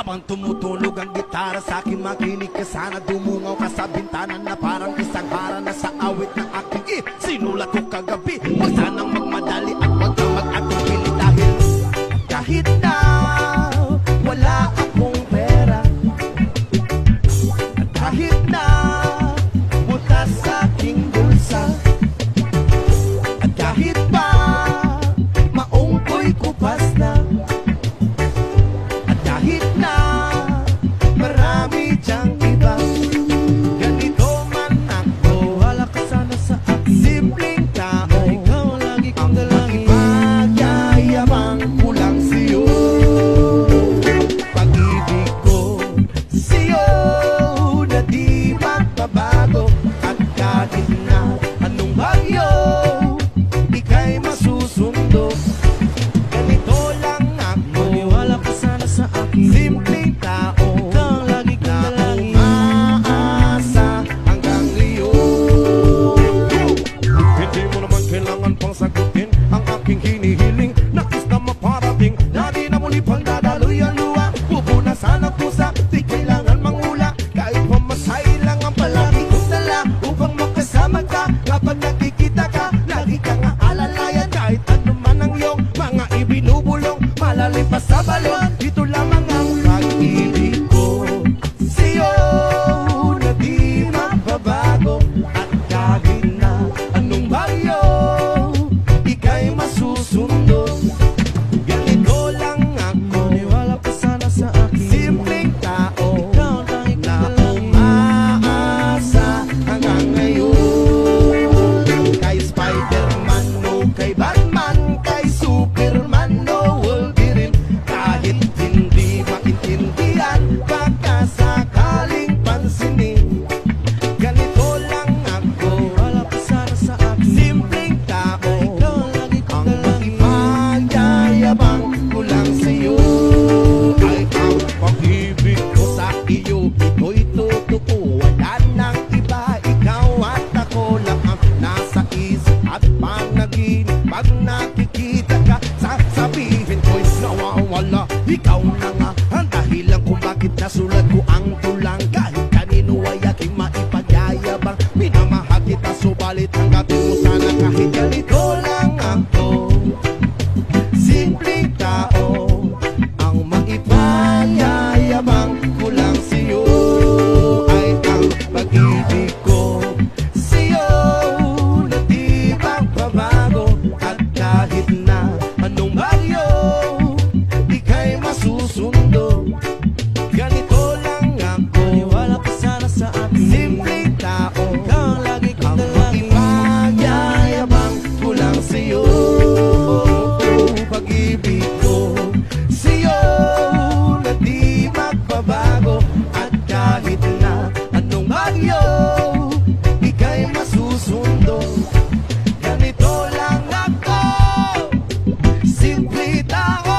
Habang tumutulog ang gitara sa akin Makinig ka sana dumungaw ka sa bintana Na parang isang hara na sa awit na aking i Sinulat ko kagabi naman ka Kapag nakikita ka, lagi kang aalalayan Kahit ano man ang iyong mga ibinubulong Malalim pa sa balon. pala Ikaw na nga ah, ang dahilan kung bakit nasulat ko Ми та